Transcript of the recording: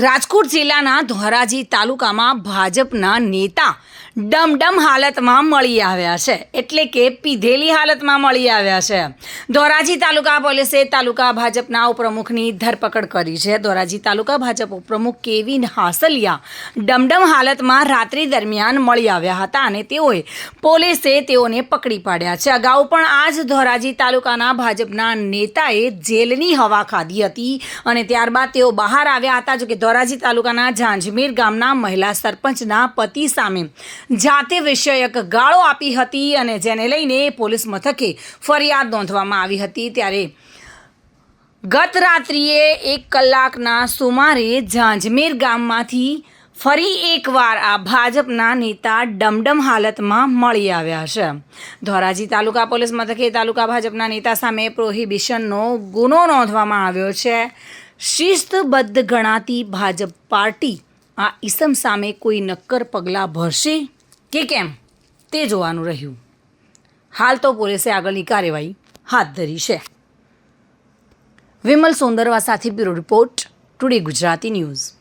રાજકોટ જિલ્લાના ધોરાજી તાલુકામાં ભાજપના નેતા ડમડમ હાલતમાં મળી આવ્યા છે. એટલે કે પીધેલી હાલતમાં મળી આવ્યા છે. ધોરાજી તાલુકા પોલીસે તાલુકા ભાજપના ઉપપ્રમુખની ધરપકડ કરી છે. ધોરાજી તાલુકા ભાજપ ઉપપ્રમુખ કેવિન હાસલિયા ડમડમ હાલતમાં રાત્રિ દરમિયાન મળી આવ્યા હતા અને તેઓએ પોલીસે તેઓને પકડી પાડ્યા છે. અગાઉ પણ આ જ ધોરાજી તાલુકાના ભાજપના નેતાએ જેલની હવા ખાધી હતી અને ત્યારબાદ તેઓ બહાર આવ્યા હતા. જો કે ધોરાજી તાલુકાના ઝાંઝમીર ગામના મહિલા સરપંચના પતિ સામે જાતે વિષયક ગાળો આપી હતી અને જેને લઈને પોલીસ મથકે ફરિયાદ નોંધવામાં આવી હતી ત્યારે ગત રાત્રિએ એક કલાકના સુમારે ઝાંઝમીર ગામમાંથી ફરી એકવાર આ ભાજપના નેતા ડમડમ હાલતમાં મળી આવ્યા છે. ધોરાજી તાલુકા પોલીસ મથકે તાલુકા ભાજપના નેતા સામે પ્રોહિબિશનનો ગુનો નોંધવામાં આવ્યો છે. શિસ્તબદ્ધ ગણાતી ભાજપ પાર્ટી આ ઈસમ સામે કોઈ નક્કર પગલાં ભરશે? કે કેમ? તે જોવાનું રહ્યું. હાલ તો પોલીસે આગળની કાર્યવાહી હાથ ધરી છે. વિમલ સોંદરવા સાથે bureau report, today Gujarati news.